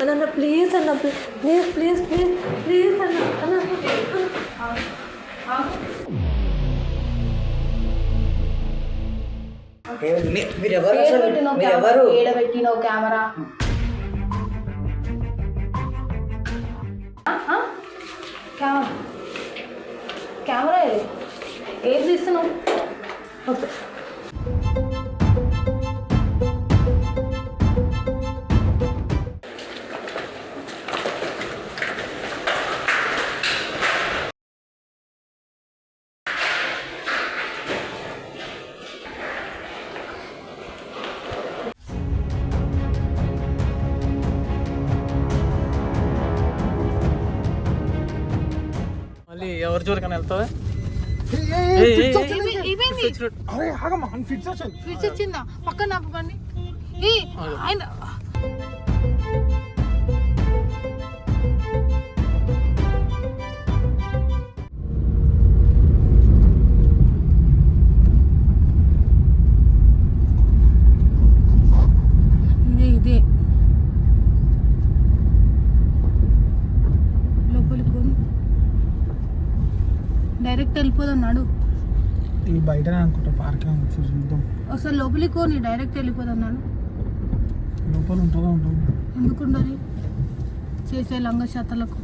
అన్న ప్లీజ్ అన్న please please please please అన్న అన్న. కెమెరా? కెమెరా? ఆ? ఆ? కెమెరా. కెమెరా ఏది? ఏది తీస్తున్నావు? మళ్ళీ ఎవరి జోలికన్నా వెళ్తావా? అరే ఆగమ్మా ఫిట్స్ వచ్చాను ఫిట్స్ వచ్చిందా? పక్కన ఆపకండి. ఆయన వెళ్ళిపోదన్నాడు ఈ బయటనే అనుకుంటా పార్క్ చూద్దాం. అసలు లోపలికి పోని డైరెక్ట్ వెళ్ళిపోదన్నాడు లోపల ఉంటుందా ఉంటుంది ఎందుకు ఉండాలి చేసే లంగ శాతలకు.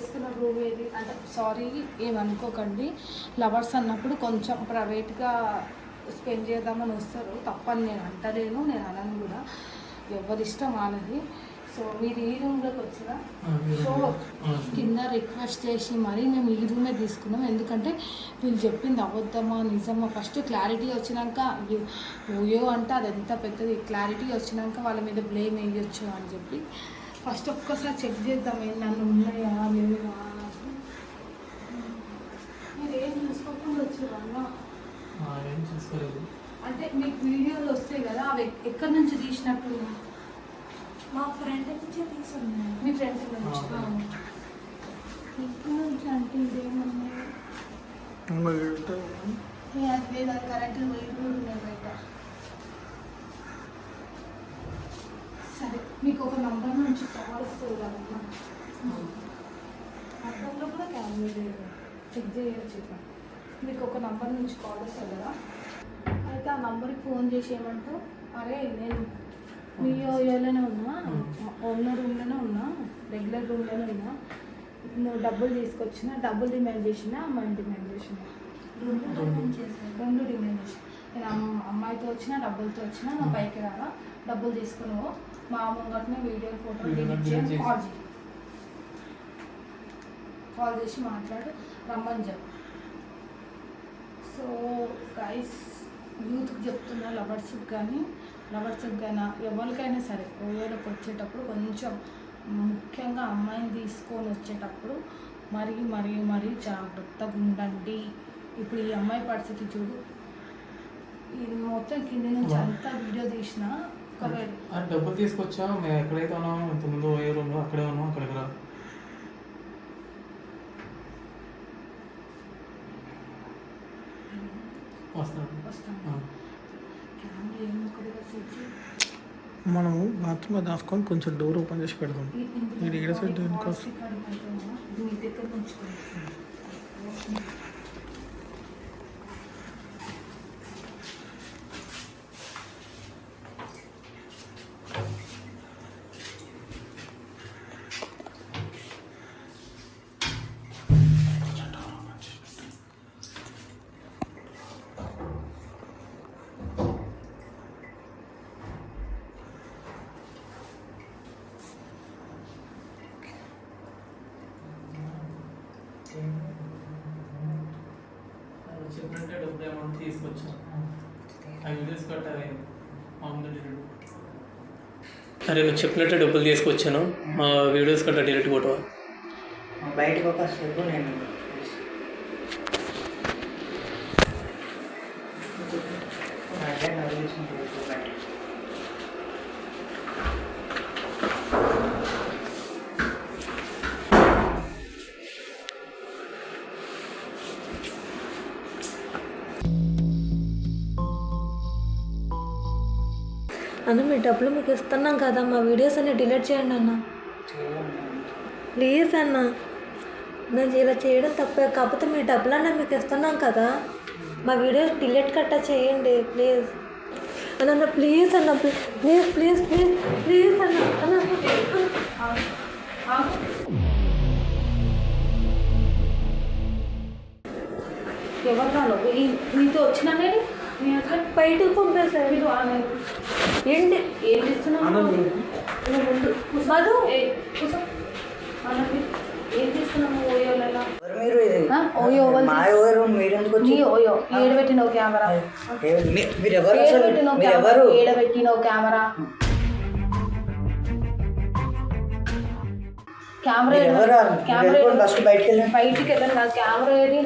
చేసుకున్న రూమ్ ఏది? అంటే సారీ ఏమనుకోకండి. లవర్స్ అన్నప్పుడు కొంచెం ప్రైవేట్గా స్పెండ్ చేద్దామని వస్తారు. తప్పని నేను అంటలేను నేను అనను కూడా. ఎవరి ఇష్టం వాళ్ళది సో మీరు ఈ రూమ్లోకి వచ్చిన సో కింద రిక్వెస్ట్ చేసి మరీ మేము ఈ రూమే తీసుకున్నాం. ఎందుకంటే వీళ్ళు చెప్పింది అబద్ధమా నిజమా? ఫస్ట్ క్లారిటీ వచ్చినాక ఓయో అంటే అది ఎంత పెద్దది? క్లారిటీ వచ్చినాక వాళ్ళ మీద బ్లేమ్ వేయొచ్చు అని చెప్పి. ఫస్ట్ ఒక్కసారి చెక్ చేద్దాం ఏంటి నన్ను ఉన్నాయా లేవా? మీరు ఏం చూసుకోకుండా చూసుకోలేదు. అంటే మీకు వీడియోలు వస్తాయి కదా అవి ఎక్- ఎక్కడి నుంచి తీసినట్టు? మా ఫ్రెండ్ నుంచి తీసుకున్నాను మీ ఫ్రెండ్స్ నుంచి. ఎక్కడి నుంచి అంటే ఇదేమన్నా లేదు అది కరెక్ట్ వెయిట్ కూడా ఉన్నాయి బయట సరే మీకు ఒక నంబర్ నుంచి కాల్ వస్తుంది అర్థంలో కూడా క్యాన్వీ చెక్ చేయొచ్చు. మీకు ఒక నంబర్ నుంచి కాల్ వస్తుంది? కదా అయితే ఆ నంబర్కి ఫోన్ చేసి ఏమంటావు? అరే నేను మీ ఓయోలోనే ఉన్నా. ఓనర్ రూమ్లోనే ఉన్నా. రెగ్యులర్ రూమ్లోనే ఉన్నా. నువ్వు డబ్బులు తీసుకొచ్చిన డబ్బులు డిమాండ్ చేసిన అమ్మాయిని డిమాండ్ చేసిన? రెండు డిమాండ్ చేసిన. నేను అమ్- అమ్మాయితో వచ్చిన డబ్బులతో వచ్చిన నా పైకి రాగా డబ్బులు తీసుకుని పో. మా ముంగట్నే వీడియో ఫోటో చేసి. కాల్ చేయి. కాల్ చేసి మాట్లాడు. రమ్మని చెప్పు. సో గైస్ యూత్కి చెప్తున్నా లవర్స్కి కానీ లవర్స్కి కానీ ఎవరికైనా సరే ఓయోలోకి వచ్చేటప్పుడు కొంచెం ముఖ్యంగా అమ్మాయిని తీసుకొని వచ్చేటప్పుడు మరీ మరీ మరీ జాగ్రత్తగా ఉండండి. ఇప్పుడు ఈ అమ్మాయి పరిస్థితి చూడు. ఇది మొత్తం కింది నుంచి అంతా వీడియో తీసిన ఆ డబ్బులు తీసుకొచ్చా? మేము ఎక్కడైతే ఉన్నామో ఇంతకుముందు ఏ రూమ్లో అక్కడే ఉన్నాం అక్కడికి రా. మనము బాత్రూమ్ దాచుకొని కొంచెం డోర్ ఓపెన్ చేసి పెడదాం. మీరు ఈడ సైడ్ దేనికోసం? ఆ వీడియోస్ సరే నువ్వు చెప్పినట్టే డబ్బులు తీసుకొచ్చాను. మా వీడియోస్ కట్ట డిలీట్ కొట్టవా బయటకు ఒక సేపు నేను అదే అన్న మీ డబ్బులు మీకు ఇస్తున్నాం కదా మా వీడియోస్ అన్ని డిలీట్ చేయండి అన్న. ప్లీజ్ అన్న నేను ఇలా చేయడం తప్పే కాకపోతే మీ డబ్బులు అన్న మీకు ఇస్తున్నాం కదా మా వీడియోస్ డిలీట్ కట్టా చేయండి ప్లీజ్. అన్న ప్లీజ్ అన్న ప్లీజ్ ప్లీజ్ ప్లీజ్ ప్లీజ్ అన్న అన్న. ఎవరు నీతో వచ్చినా బయటకు పంపేశారు. మీరు ఆమె ఏంటి? ఏం చేస్తున్నావు. మధు. ఏ, ఓయోలలో? ఓయో మా ఎవరు నీ ఓయో ఏడబెట్టినవు కెమెరా. ఏ- మీ- మీరు ఎవరు అసలు? ఏడబెట్టినవు మీరు కెమెరా. కెమెరా కెమెరా ఫస్ట్ బయటికి వెళ్ళండి. బయటికి వెళ్ళండి కాదు కెమెరా ఏది?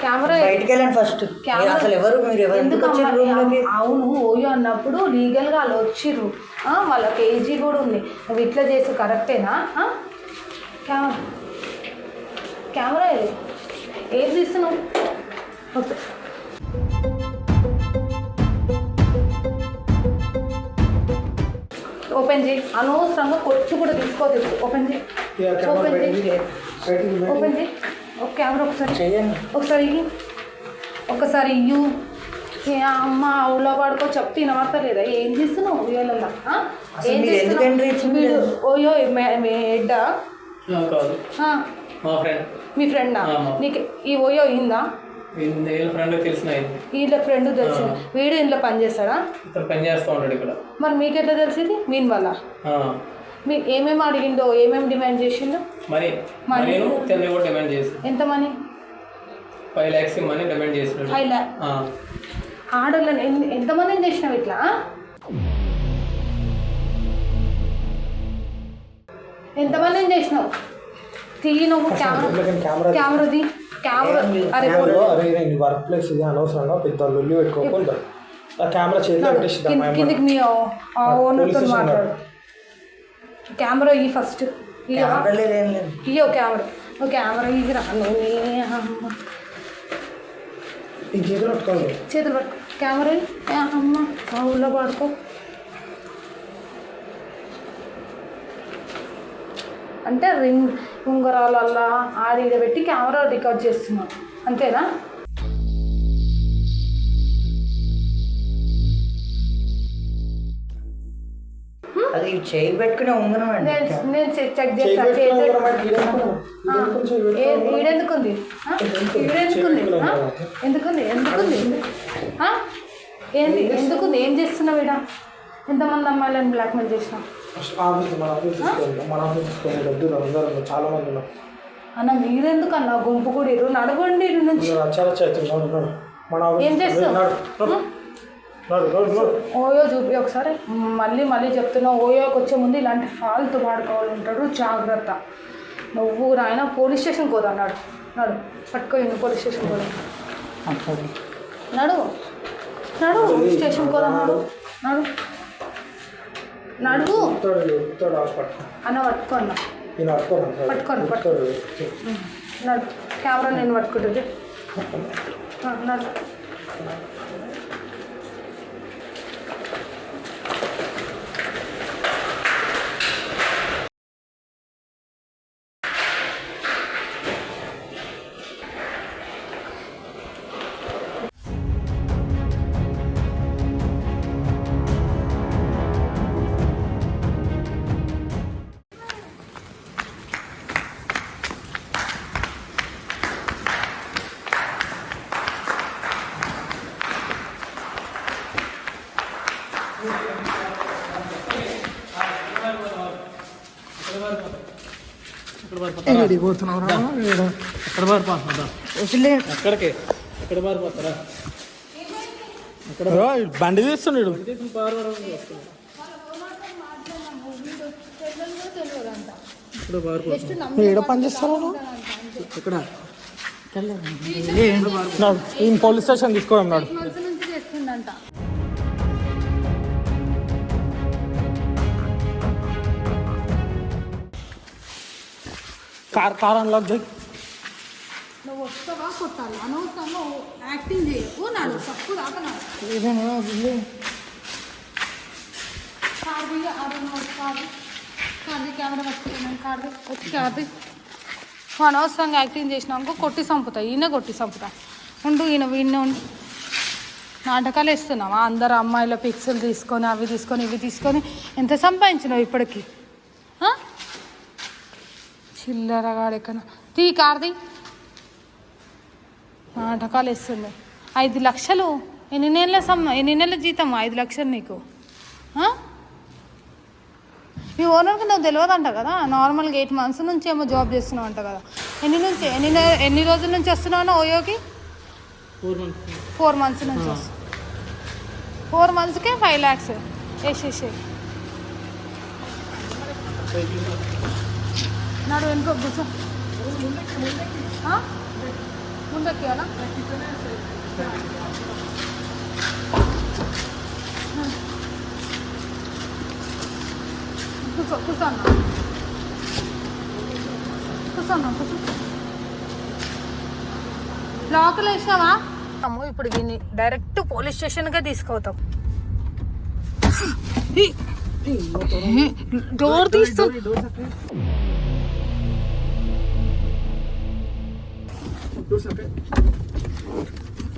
కెమెరా? బయటికి వెళ్ళండి ఫస్ట్. అసలు ఎవరు? మీరు ఎవరు ఎందుకు అవును ఓయో అన్నప్పుడు లీగల్గా వాళ్ళు వచ్చిర్రు. ఆ, వాళ్ళకి ఏజీ కూడా ఉంది. నువ్వు ఇట్లా చేసి కరెక్టేనా? కెమెరా కెమెరా ఏది తీస్తున్నావు ఓకే. ఓపెన్ చేయి. అనవసరంగా కొట్టు కూడా తీసుకోదు ఓపెన్ చేయి. ఓపెన్ చేయి. ఓపెన్ చేయి. ఒక కెమెరా ఒకసారి. ఒకసారి ఇయ్యి. ఒకసారి ఇయ్యు. ఏ అమ్మ ఊళ్ళో పడుకో చెప్తే వినబడతలేదా ఏం చేస్తున్నావు ఉయ్యాలల్లా? ఏం చేస్తున్నావు? వీడు ఓయో మే- మే ఎడ్డా మా ఫ్రెండ్ మీ ఫ్రెండా ఆమా. నీకు ఈ ఓయో అయిందా? వీళ్ళ ఫ్రెండ్ తెలిసిన వీళ్ళ ఫ్రెండ్ తెలిసి వీడు ఇంట్లో పని చేస్తాడా? ఇతను పని చేస్తూ ఉంటాడు ఇక్కడ. మరి మీకెట్లా తెలిసింది? మీన్ వల్ల. మీ ఏమేమి అడిగిండో ఏమేమి డిమాండ్ చేసిండో? మనీ. మనీ. మనీను తెల్లి కూడా డిమాండ్ చేసి. ఎంత money? Five lakhs money demand చేసినాడు. ఫైవ్ ల్యాక్ ఆడోళ్ళని ఎంతమందిని చేసినావు ఇట్లా? ఎంతమందిని చేసినావు? తీయి నువ్వు కెమెరా కెమెరా కెమెరాది? కెమెరా అరే అరే నేను వర్క్ ప్లేస్ ఇది అనవసరంగా పెద్ద లొల్లి పెట్టుకోకుండా. ఆ కెమెరా చేతిలో అమ్మ. కిందికి మీ ఆ ఓనర్తో మాట్లాడు. కెమెరా ఇవి ఫస్ట్. ఇయ్యో కెమెరా. ఓ కెమెరా ఇవి రాను నీ అమ్మ. ఈ చేతిలో పట్టుకోండి చేతులు పట్టుకో. కెమెరా అమ్మ. మా ఊళ్ళో పడుకో. అంటే రింగ్ ఉంగరాలల్లా ఆడి ఈడ పెట్టి కెమెరా రికార్డ్ చేస్తున్నాం. అంతేనా? అది చేయి పెట్టుకునే ఉంగరం అండి. నేను చెక్ చెక్ చేయి చేస్తా పెట్టుకుని చేతి- ఉంగరం అంటే ఈడెందుకు? ఆ, ఈడెందుకు చేయి ఏ- పెట్టుకుని ఉంగరం? ఈడెందుకుంది? ఈడెందుకుంది. ఎందుకుంది? ఎందుకుంది? ఆ? ఏంది? ఎందుకుంది? ఏం చేస్తున్నావు ఈడ ఎంతమంది అమ్మాయిలను బ్లాక్మెయిల్ చేసినావు? ఆఫీస్ మన ఆఫీస్ మన ఆఫీస్ అందరం చాలా మంది ఉన్నారు. అన్న మీరెందుకు అన్న గుంపు కూడిరు నడవండి నుంచి? మీరు రచ్చాల చేతులు నడు మన ఆఫీస్ ఏం చేస్తావు? ఓయో చూపి ఒకసారి. మళ్ళీ మళ్ళీ చెప్తున్నా. ఓయోకి వచ్చే ముందు ఇలాంటి ఫాల్తు ఉంటాడు జాగ్రత్త. నువ్వు నాయన పోలీస్ స్టేషన్కి పోదా. నడు. నడు. పట్టుకోండి పోలీస్ స్టేషన్ పోదా. నడు. నడు. స్టేషన్కి పోదా. నడు. నడు. నడువు. అన్న పట్టుకో అన్న ఈయన పట్టుకోరా, నడు. కెమెరా నేను పట్టుకుంటుంది నడు. ఏడికి పోతున్నావురా? ఈడ. ఎక్కడ పారిపోతుందా వదిలే. ఎక్కడికి? ఎక్కడ పారిపోతారా? బండి తీస్తున్నాడు ఈడ. పని చేస్తాను ఈ పోలీస్ స్టేషన్ తీసుకోవడం నాడు కార్ కార్ అన్లాక్ చేయి. నువ్వు వస్తావా కొట్టాలి. అనవసరంగా యాక్టింగ్ చేయకు నాడు తప్పు దాకా నాడు కార్ది అరుణ్ కార్ది కార్ది కెమెరా పట్టుకున్నాను కార్ది వచ్చి కార్ది నువ్వు అనవసరంగా యాక్టింగ్ చేసినాక కొట్టి చంపుతా. ఈయన కొట్టి చంపుతా. ఉండు ఈయన వీడిని ఉండు. నాటకాలు వేస్తున్నావా? అందరు అమ్మాయిల పిక్సెల్ తీసుకొని అవి తీసుకొని ఇవి తీసుకొని. ఎంత సంపాదించినావు ఇప్పటికి? చిల్లరగాడెక్కన తీ కార్ది. నాటకాలు వేస్తుంది ఐదు లక్షలు. ఎన్ని నెలల సమ్మ ఎన్ని నెలల జీతం? ఐదు లక్షలు నీకు? మీ ఓనర్కి నువ్వు తెలియదంట కదా. నార్మల్గా ఎయిట్ మంత్స్ నుంచి ఏమో జాబ్ చేస్తున్నావు అంట కదా. ఎన్ని నుంచి ఎన్ని ఎన్ని రోజుల నుంచి వస్తున్నావు ఓయోకి? ఫోర్ మంత్స్ నుంచి. ఫోర్ మంత్స్కే ఫైవ్ ల్యాక్స్ వేసేసి నాడు వెనుక కూర్చో? ముందెక్కి అలా కూర్చో కూర్చో అన్న. కూర్చో అన్న కూర్చో. వేసినావా ఇప్పుడు దీన్ని డైరెక్ట్ పోలీస్ స్టేషన్గా తీసుకుపోతాం. డోర్ తీస్తూ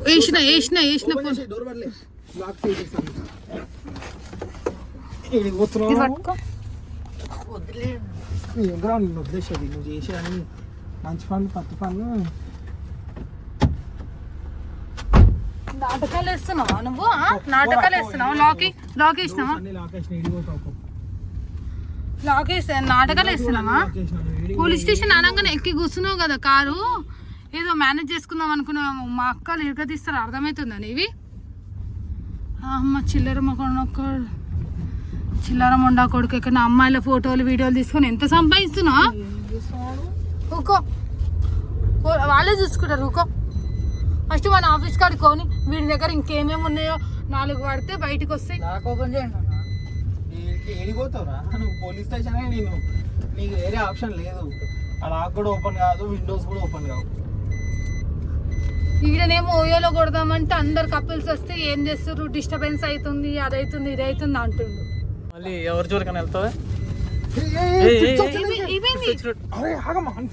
వేసిన వేసిన వేసిన వదిలేసేది. నువ్వు మంచి పనులు పత్తి పనులు. నాటకాలు వేస్తున్నావా నువ్వు? ఆ? నాటకాలు వేస్తున్నావా? లాకి వేసినావా? నాటకాలు వేస్తున్నావా? పోలీస్ స్టేషన్ అనగానే ఎక్కి కూర్చున్నావు కదా కారు. ఏదో మేనేజ్ చేసుకుందాం అనుకున్నాము మా అక్కలు ఇరగదీస్తారు అర్థమవుతుందా ఇవి అమ్మ చిల్లర మొక్కడు చిల్లర మొండా కొడుకు ఎక్కడ అమ్మాయిల ఫోటోలు వీడియోలు తీసుకొని ఎంత సంపాదిస్తున్నా? ఊకో. ఓ- వాళ్ళే చూసుకుంటారు ఊకో. ఫస్ట్ మన ఆఫీస్ కాడికి కొని వీడి దగ్గర ఇంకేమేమి ఉన్నాయో నాలుగు పడితే బయటకు వస్తాయి. నాకు ఓపెన్ చేయండి నువ్వు పోలీస్ స్టేషన్ నీకు వేరే ఆప్షన్ లేదు. అలా కూడా ఓపెన్ కాదు విండోస్ కూడా ఓపెన్ కావు. ఈడనేమో ఓయోలో కొడదామంటే అందరు కపుల్స్ వస్తే ఏం చేస్తారు డిస్టర్బెన్స్ అవుతుంది అది అవుతుంది ఇది అవుతుంది అంటుండు. మళ్ళీ ఎవరి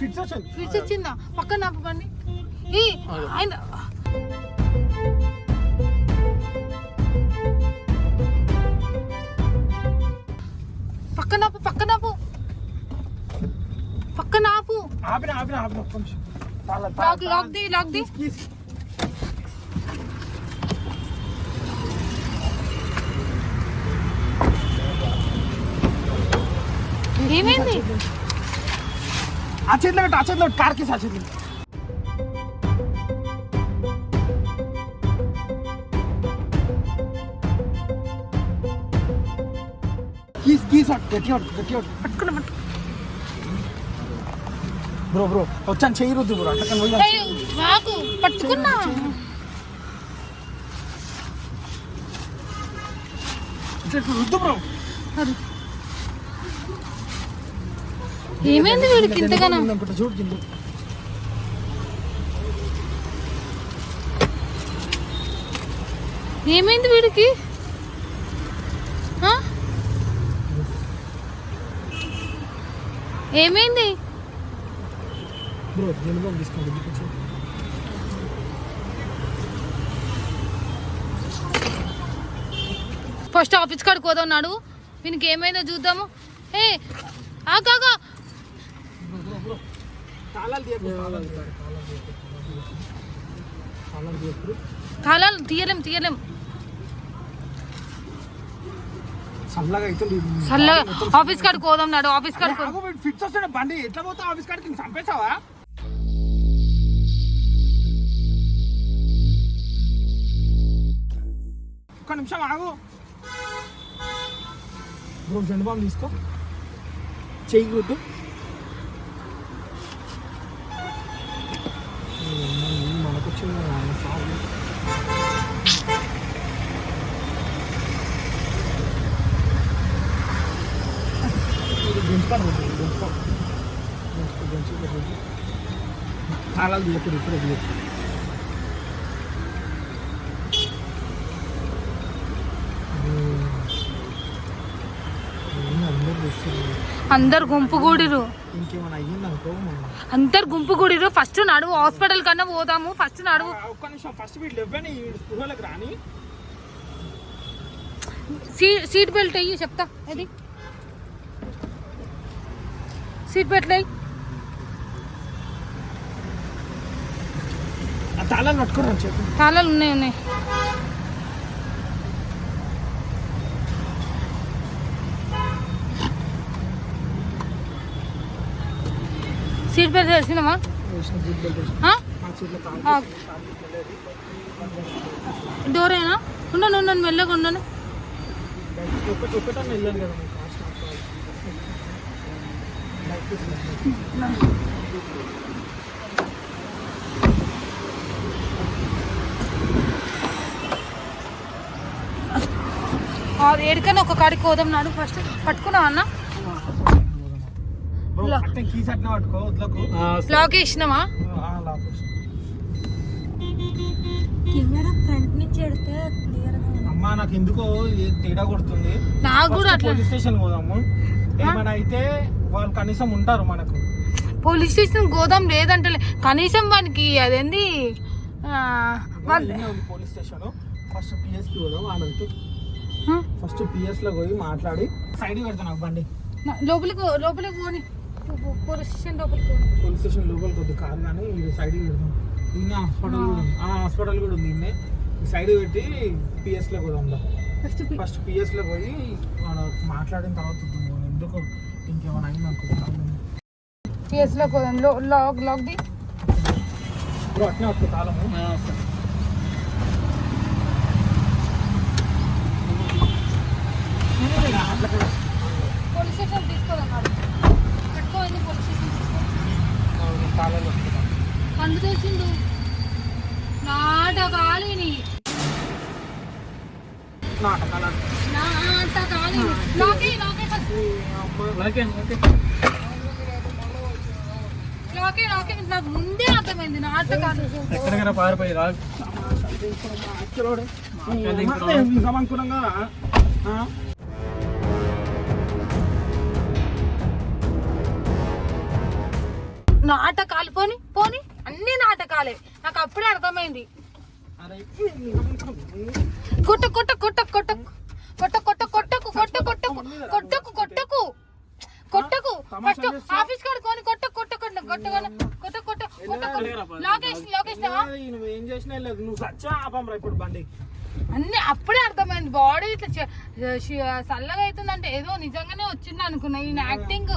ఫిట్స్ వచ్చాను ఫిట్స్ వచ్చిందా. పక్కన ఆపకండి. ఈ ఆయన పక్కన ఆపు పక్కన ఆపు. పక్కన ఆపు. ఆపిన ఆపిన ఆపిన ఒక్క నిమిషం. తాళ, తాళ, lock Tala. Lock the lock the keys. ఏమైంది ఆ చేతిలో పెట్టు ఆ చేతిలో పెట్టు కార్ కేసు ఆ చేతిలో పెట్టు. కీస్ కీస్ పట్టు, గట్టిగా పట్టు, గట్టిగా పట్టు. పట్టుకున్న పట్టు బ్రో బ్రో వచ్చాను చెయ్యి రుద్దు బ్రో వాకు పట్టుకున్నా. రుద్దు బ్రో. ఏమైంది వీడికి ఇంతగానో? చూడు కింద. ఏమైంది వీడికి? ఏమైంది? బ్రో జనబాబు తీసుకోండి దిక్కు ఫస్ట్ ఆఫీస్ కాడికి పోతున్నాడు వీనికి ఏమైందో చూద్దాము ఏ తీయకు తాళాలు తీయలేం తీయలేం. చల్లగా ఆఫీస్ కాడికి పోదాం నాడు ఆఫీస్ కాడికి బండి. ఎట్లా పోతావు ఆఫీస్ కాడికి చంపేసావా ఒక్క నిమిషం ఆగు. బ్రో జెండబామ్ తీసుకో. చెయ్యి కొట్టు మనకు వచ్చింది సాగు ఇది గెంచుకాడు గెంచుకో గెంచుకో గెంచుకో తాళాలు తీయకూడదు ఇప్పుడు తీయచ్చు అందరు చూస్తున్నారు అందరు గుంపు కూడిరు అందరు గుంపు కూడిరు ఫస్ట్ నడువు హాస్పిటల్ కన్నా పోదాము. ఫస్ట్ నడువు. సీట్ బెల్ట్ అయ్యి చెప్తా. ఇది సీట్ బెల్ట్ అయ్యి తాళాలు ఉన్నాయి ఉన్నాయి సీట్ బెల్ట్ తెలిసినమా వేసిన సీట్ బెల్ట్ వేసిన. ఆ? ఆ సీట్లో తాళం ఆ. తీసి, తాళం తీసి డోర్ అయినా ఉండను ఉండను మెల్లగా ఉండను. ఏడికైనా ఒక కాడికి పోదాం నాడు. ఫస్ట్ పట్టుకున్నావు అన్న బ్రో, అట్టే కీస్ అట్నే పట్టుకో వదలకు లాక్ వేసినావా ఆ, లాక్ వేసి. కెమెరా ఫ్రంట్ నుంచి ఎడితే అమ్మా నాకు ఎందుకో తేడా కొడుతుంది. నాకు కూడా అట్లా పోలీస్ స్టేషన్ పోదాము. ఏమైనా అయితే వాళ్ళు కనీసం ఉంటారు మనకు. పోలీస్ స్టేషన్ గోదాం లేదంటే కనీసం వానికి అదేంది? Police station. ఫస్ట్ పిఎస్కి పోదాం వాళ్ళతో? ఫస్ట్ పిఎస్లో పోయి మాట్లాడి. సైడ్ పెడతా నాకు బండి. లోపలికి లోపలికి పోని. పోలీస్ స్టేషన్ లోపలికి పోలీస్ స్టేషన్ లోపలికి వద్దు కాదు కానీ ఇది సైడ్ పెడదాం ఇన్న హాస్పిటల్ కూడా ఉంది ఆ హాస్పిటల్ కూడా ఉంది ఇన్నే సైడ్ పెట్టి పిఎస్లో కూడా ఉందా ఫస్ట్ ఫస్ట్ పిఎస్లో పోయి మాట్లాడిన తర్వాత వద్దాం. ఎందుకు ఇంకేమైనా అయింది అనుకుంటున్నాను పిఎస్లో లోకి పోదాం లో లాక్ లాక్ ది బ్రో అట్నే వస్తుంది కాలము పోలీస్ స్టేషన్ తీసుకోదాం నాడు పెట్టుకోండి పోలీస్ స్టేషన్ తీసుకో పండు తెలిసిండు నాటకాలిని. నాటకాలు నాటకాలిని. లాకే లాకే ఫస్ట్. లాకే లాకే నాకు ముందే అర్థమైంది నాటకాలు. ఎక్కడికైనా పారిపోయి రా. అనుకున్నాం కదా నాటకాలు. పోని పోని. అన్ని నాటకాలే. నాకు అప్పుడే అర్థమైంది. కొట్ట కొట్ట కొట్ట కొట్ట. కొట్ట కొట్ట కొట్టకు కొట్ట కొట్టకు. కొట్టకు కొట్టకు. కొట్టకు. ఫస్ట్ ఆఫీస్ కాడ కొని కొట్ట కొట్ట కొట్ట. కొట్ట కొట్ట కొట్ట కొట్ట. లోకేష్ లోకేష్ ఏం చేసినా లేదు. నువ్వు సచ్చా ఆపం రా ఇప్పుడు బండి. అన్ని అప్పుడే అర్థమైంది. బాడీ ఇట్లా చల్లగా అవుతుందంటే ఏదో నిజంగానే వచ్చింది అనుకున్నా. ఈయన యాక్టింగ్.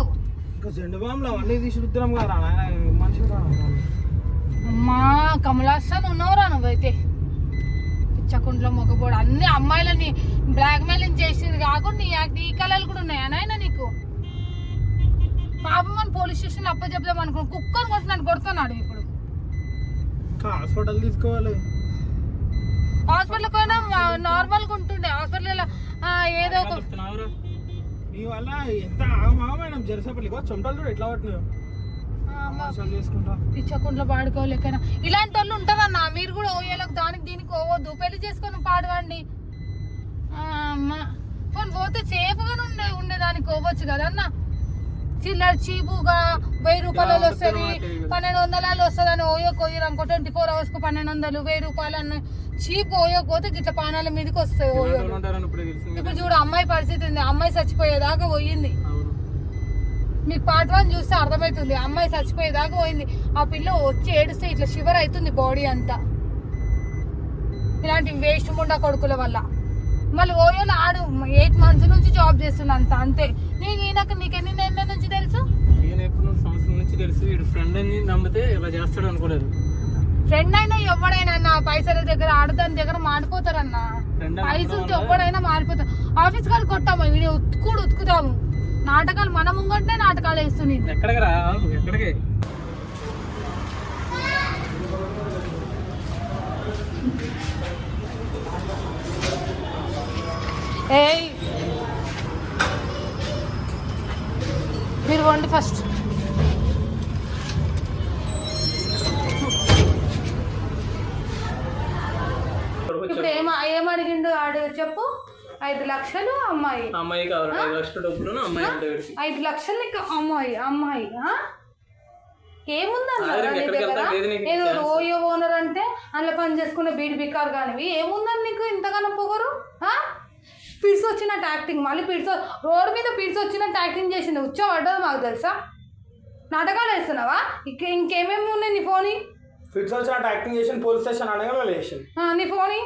జెండు బాంబులు అవన్నీ తీసి రుద్రం కదా నాయన మనిషి రా అమ్మా కమలాసన్ ఉన్నవరా నువ్వైతే. పిచ్చకుంట్లో మొగబోడు. అన్ని అమ్మాయిలని బ్లాక్ మెయిలింగ్ చేసేది కాకుండా నీ యాక్ట్ ఈ కళలు కూడా ఉన్నాయా నాయన నీకు? పాపం అని పోలీస్ స్టేషన్ అప్ప చెప్దాం అనుకున్నాను కుక్కని కొట్టినట్టు కొడుతున్నాడు ఇప్పుడు. హాస్పిటల్ తీసుకోవాలి. హాస్పిటల్ పోయినా నార్మల్గా ఉంటుండే. హాస్పిటల్ ఏదో ఒక నీ వల్ల ఎంత ఆగమాగమైన జరిసేపల్లిగో చెమటలు చూడు ఎట్లా పట్టినాయో. చేసుకుంటా. పిచ్చకుంట్లో పాడుకోలేకైనా? ఇలాంటి వాళ్ళు ఉంటారన్న మీరు కూడా ఓయేలకు దానికి దీనికి పోవద్దు. పెళ్ళి చేసుకొని పాడవండి. అమ్మ పోనీ పోతే సేఫ్గా ఉండే ఉండేదానికి పోవచ్చు కదా అన్న? చిల్లర చీపుగా వెయ్యి రూపాయలు వస్తుంది పన్నెండు వందలు వస్తుంది అని ఓయో కొయ్యరు అనుకో ట్వంటీ ఫోర్ అవర్స్కి పన్నెండు వందలు వెయ్యి రూపాయలు అన్న చీప్ ఓయో పోతే గిట్ల పానాల మీదకి వస్తాయి ఓయో. ఇప్పుడు చూడు అమ్మాయి పరిస్థితి ఉంది. అమ్మాయి చచ్చిపోయేదాకా పోయింది. మీకు పార్ట్ వన్ చూస్తే అర్థమవుతుంది అమ్మాయి చచ్చిపోయేదాకా పోయింది. ఆ పిల్ల వచ్చి ఏడిస్తే ఇట్లా షివర్ అవుతుంది బాడీ అంతా. ఇలాంటి వేస్ట్ ముండా కొడుకుల వల్ల. మళ్ళీ ఓయోలో ఆడు ఎయిట్ మంత్స్ నుంచి జాబ్ చేస్తున్నా అంత అంతే. నీకు ఈయనకు నీకు ఎన్ని నెలల నుంచి తెలుసు? ఈయన ఎప్పుడు సంవత్సరం నుంచి తెలుసు. వీడు ఫ్రెండ్ అని నమ్మితే ఇలా చేస్తాడు అనుకోలేదు. ఫ్రెండ్ అయినా ఎవడైనా నా పైసల దగ్గర ఆడదాని దగ్గర మాడిపోతారన్న పైసలు ఎవడైనా మారిపోతారు. ఆఫీస్ కాడ కొట్టాము వీడియో ఉతుకుడు ఉతుకుతాము నాటకాలు మన ముంగంటే నాటకాలు ఏయ్. మీరు వండి ఫస్ట్ అడుగు చెప్పు. ఐదు లక్షలు అమ్మాయి. అమ్మాయి కావాలి? ఐదు లక్షల డబ్బులు అమ్మాయి అంటే వీడికి. ఐదు లక్షలు నీకు అమ్మాయి అమ్మాయి? ఏముందన్న ఏదో. రోయో ఓనర్ అంటే అందులో పని చేసుకునే బీడి బికార్ కానివి. ఏముందని నీకు ఇంతగానో పొగరు? పిడ్స్ వచ్చినట్టు యాక్టింగ్ మళ్ళీ పిడ్స్ రోడ్ మీద పిడ్స్ వచ్చినట్టు యాక్టింగ్ చేసింది. ఉచ్చా పడ్డది మాకు తెలుసా? నాటకాలు వేస్తున్నావా? ఇంక ఇంకేమేమి ఉన్నాయి నీ ఫోని? ఫిట్స్ వచ్చినట్టు యాక్టింగ్ చేసి పోలీస్ స్టేషన్ అనగా నీ ఫోని?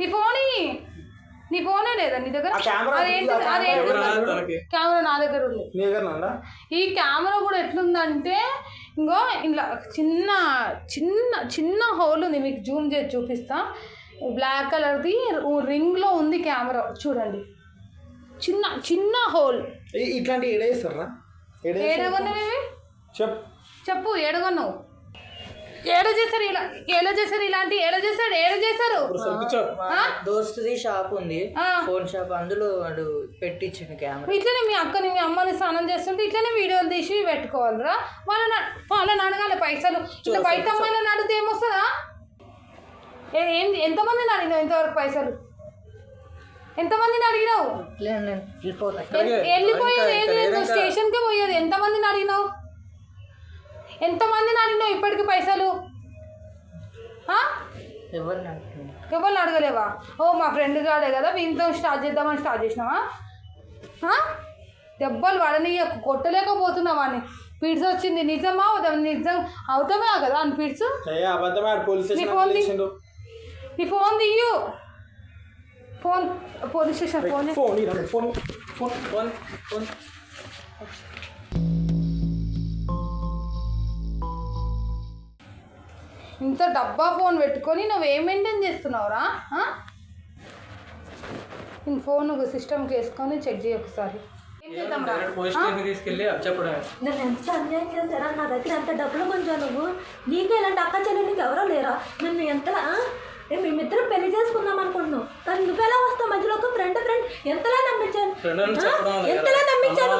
నీ ఫోని. నీ ఫోనే లేదా నీ దగ్గర? కెమెరా అదేంటి నా దగ్గర ఉంది. ఈ కెమెరా కూడా ఎట్లుందంటే ఇంకో ఇలా చిన్న చిన్న చిన్న హోల్ ఉంది మీకు జూమ్ చేసి చూపిస్తా. బ్లాక్ కలర్ది రింగ్లో ఉంది కెమెరా చూడండి. చిన్న చిన్న హోల్. ఇట్లాంటి ఏడేస్తారా? ఏడే ఏడగొన్నవి చెప్ చెప్పు ఏడగొన్నావు. ఏడ చేశారు ఇలా? ఏడ చేశారు ఇలాంటి? ఏడ చేశాడు? ఏడ చేశారు? దోస్తుది షాప్ ఉంది. Phone shop. అందులో వాడు పెట్టించిండు కెమెరా. ఇట్లనే మీ అక్కని మీ అమ్మని స్నానం చేస్తుంటే ఇట్లనే వీడియోలు తీసి పెట్టుకోవాలిరా. వాళ్ళని వాళ్ళని అడగాలి పైసలు. ఇట్లా బయట అమ్మాయిలను అడిగితే ఏమొస్తుందా? ఏ- ఎంతమందిని అడిగినావు ఇంతవరకు పైసలు? ఎంతమందిని అడిగినావు? వెళ్ళిపోయేది ఏది? లేదు స్టేషన్కి పోయేది. ఎంతమందిని అడిగినావు? ఎంతమందిని అడిగినావు ఇప్పటికి పైసలు? ఎవరిని అడగలేవా? ఓ మా ఫ్రెండ్ గాడే కదా వీంతో స్టార్ట్ చేద్దామని స్టార్ట్ చేసినావా? దెబ్బలు పడని కొట్టలేకపోతున్నావా అని పిడ్స్ వచ్చింది నిజమా అవుదా? నిజం అవుతామే కదా అని పిడ్స్? నీ స్టేషన్ ఫోన్ నీ phone తీయు. Phone police station phone. Phone phone phone phone. ఇంత డబ్బా ఫోన్ పెట్టుకొని నువ్వు ఏం మెయింటైన్ చేస్తున్నావురా? నేను ఫోన్ సిస్టమ్కి వేసుకొని చెక్ చేయి ఒకసారి. ఏం చేద్దాం రా? డైరెక్ట్ పోలీస్ స్టేషన్ తీసుకెళ్ళి చెప్పడం నేను ఎంత అన్యాయం చేశారా? నా దగ్గర ఎంత డబ్బులు కొంచెం నువ్వు. నీకే ఇలాంటి అక్క చెల్లెలు నీకు ఎవరో లేరా? నేను ఎంతలా ఆ? ఏ మేమిద్దరం పెళ్ళి చేసుకుందాం అనుకుంటున్నాం. కానీ నువ్వెలా వస్తావు మధ్యలో ఒక ఫ్రెండ్ ఫ్రెండ్ ఎంతలా నమ్మించాను? ఎంతలా. నమ్మించాను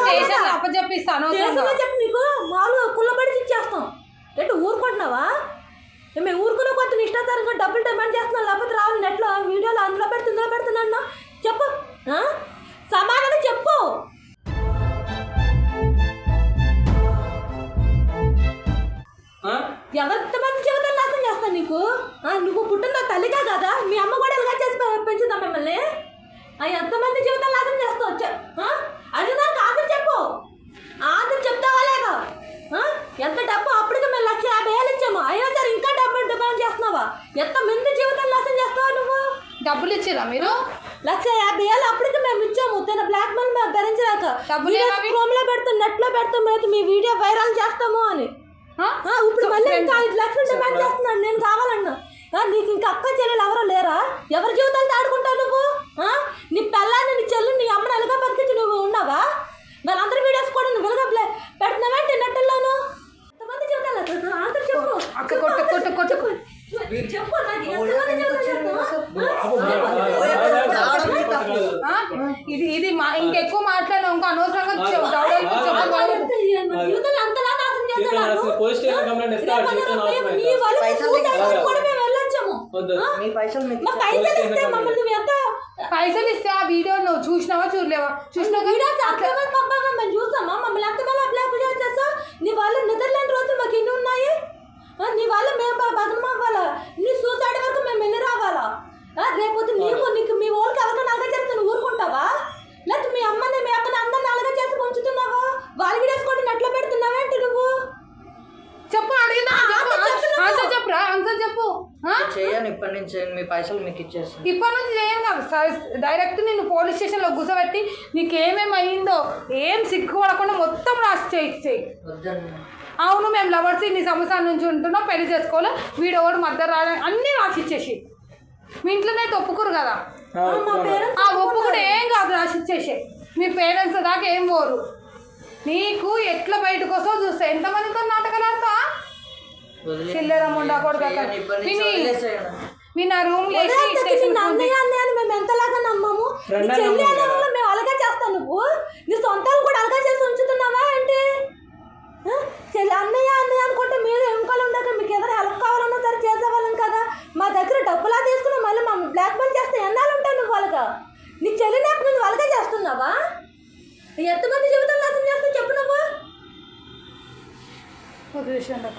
స్టేషన్ అప్పచెప్పిస్తాను చెప్పు నీకు. మామూలుగా కుళ్ళబడి ఇచ్చేస్తాం ఎటు ఊరుకుంటున్నావా? మేము ఊరుకున్న కొత్త నీ ఇష్టాచారంగా డబ్బులు డిమాండ్ చేస్తున్నాం లేకపోతే రావాలి నెట్లో వీడియోలో అందులో పెడుతు ఇందులో పెడుతున్నా చెప్పు ఆ? సమాధానం చెప్పు. ఆ? ఎవరింతమంది జీవితాలు నాశనం చేస్తాను నీకు? ఆ, నువ్వు పుట్టిన తల్లిగా కదా? మీ అమ్మ కూడా ఇలాగా చేసి పెంచుదా మిమ్మల్ని? ఆ, ఎంతమంది జీవితాలు నాశనం చేస్తావు? అడిగినాక ఆన్సర్ చెప్పు. ఆన్సర్ చెప్తావా లేదా? ఎంత డబ్బు? అప్పటికి మేము లక్ష యాభై వేలు ఇచ్చాము. అయినా సరే ఇంకా డబ్బు డిమాండ్ చేస్తున్నావా? ఎంతమంది జీవితాలు నాశనం చేస్తావా నువ్వు? డబ్బులు ఇచ్చిరా మీరు? లక్ష యాభై వేలు అప్పటికి మేము ఇచ్చాము. తన బ్లాక్ మెయిల్ మేము భరించలేక. డబ్బులు ఏమవి? క్రోమ్లో పెడతాం నెట్లో పెడతాం అయితే మీ వీడియో వైరల్ చేస్తాము అని. ఇప్పుడు మళ్ళీ ఇంకా ఐదు లక్షలు డిమాండ్ చేస్తున్నాను. నేను కావాలన్నా. నీకు ఇంకా అక్క చెల్లెలు ఎవరో లేరా? ఎవరి జీవితాలు ఆడుకుంటావు నువ్వు ఆ? నీ పెళ్ళాన్ని నీ చెల్లి నీ అమ్మని ఎలాగా బతికించి నువ్వు ఉన్నావా వాళ్ళందరి వీడియోస్ కూడా నువ్వు వెలుగా ప్లే పెడుతున్నావేంటి నెట్టల్లోను ఎంతమంది జీవితాలు అసలు ఆన్సర్ చెప్పు అక్క కొట్టు కొట్టు కొట్టు చెప్పు నాకు ఎంతమంది జీవితాలు చేస్తున్నావు? ఆ? ఇది ఇది మా ఇంకెక్కువ మాట్లాడినా ఇంకా అనవసరంగా చెప్- దవడలు చెప్పకూడదు. ఎంత జీవితాలు అంతలా నాశనం జీవితం చేస్తున్నారు? నాశనం. పోలీస్ స్టేషన్ కంప్లైంట్ ఇస్తే ఆ జీవితం నాశనం నీ వల్ల పైసలు సూసైడ్ నీకు కూడా మేము వెళ్ళొచ్చాము వద్దు. ఆ? మీ పైసలు మీకు పైసలు ఇస్తే మమ్మల్ని నువ్వు ఎంత పైసలు ఇస్తే ఆ వీడియో నువ్వు చూసినావా చూడలేవా? చూసినా వీడియోస్ ఎంతమంది పంపాగా మేము చూసామా మమ్మల్ని ఎంతమంది అప్లై చేస్తావు నీ వాళ్ళు నిద్రలేని రోజులు మాకు ఎన్ని ఉన్నాయి? ఆ, నీ వల్ల మేము భద్రం అవ్వాలా? నీ సూసైడ్ వరకు మేము వెళ్ళి రావాలా? ఆ, రేపొద్దు నీకు నీకు మీ వాళ్ళకి ఎవరికైనా అలాగే చేస్తే నువ్వు ఊరుకుంటావా? లేకపోతే మీ అమ్మని మీ అక్కని అందరిని అలాగే చేసి ఉంచుతున్నావా? వాళ్ళ చేయను ఇప్పటి నుంచి మీ పైసలు మీకు ఇచ్చేస్తాను. ఇప్పటి నుంచి చేయను కాదు. డైరెక్ట్ నేను పోలీస్ స్టేషన్లో కూర్చోబెట్టి నీకు ఏమేమి అయ్యిందో ఏం సిగ్గుపడకుండా మొత్తం రాసి చేయి అవును మేము లవర్స్ ఇన్ని సంవత్సరాల నుంచి ఉంటున్నాం పెళ్ళి చేసుకోవాలి వీడు ఎవడు మధ్య రావడం అన్నీ రాసి ఇచ్చేసి. మీ ఇంట్లోనైతే ఒప్పుకోరు కదా? ఆ, ఒప్పుకుంటే ఏం కాదు రాసి ఇచ్చేసి. మీ పేరెంట్స్ దాకా ఏం పోరు. నీకు ఎట్లా బయటకు వస్తావు చూస్తా ఎంతమందితో నాటకాలు చిల్లర ముండా కొడుకు. మీ నా రూమ్ అన్నయ్య అన్నయ్య అని మేము ఎంతలాగా నమ్మము? చెల్లి నమ్మము అనే మేము అలాగే చేస్తావు నువ్వు. నీ సొంతాలు కూడా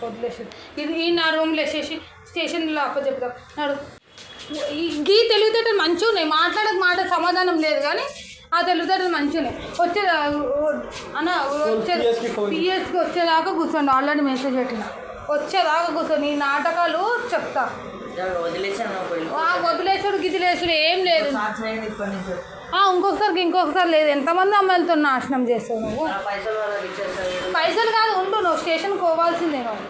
వదిలేసాడు ఇది ఈ నా రూమ్లో వేసేసి స్టేషన్లో అప్ప చెప్తాం నాడు ఈ తెలివితేటలు మంచిగా ఉన్నాయి. మాట్లాడక మాట సమాధానం లేదు కానీ ఆ తెలివితేటలు మంచిగా ఉన్నాయి. వచ్చే అన్న వచ్చే PS కి phone. పిఎస్కి వచ్చేదాకా కూర్చోండి. ఆల్రెడీ మెసేజ్ పెట్టిన. వచ్చేదాకా కూర్చొని ఈ నాటకాలు చెప్తా. వదిలేసుడు గిదిలేసుడు ఏం లేదు. ఇంకొకసారికి ఇంకొకసారి లేదు. ఎంతమంది అమ్మాయిలతో నాశనం చేస్తావు నువ్వు? పైసలు కాదు ఉండు నువ్వు. స్టేషన్కి పోవాల్సిందే నువ్వు.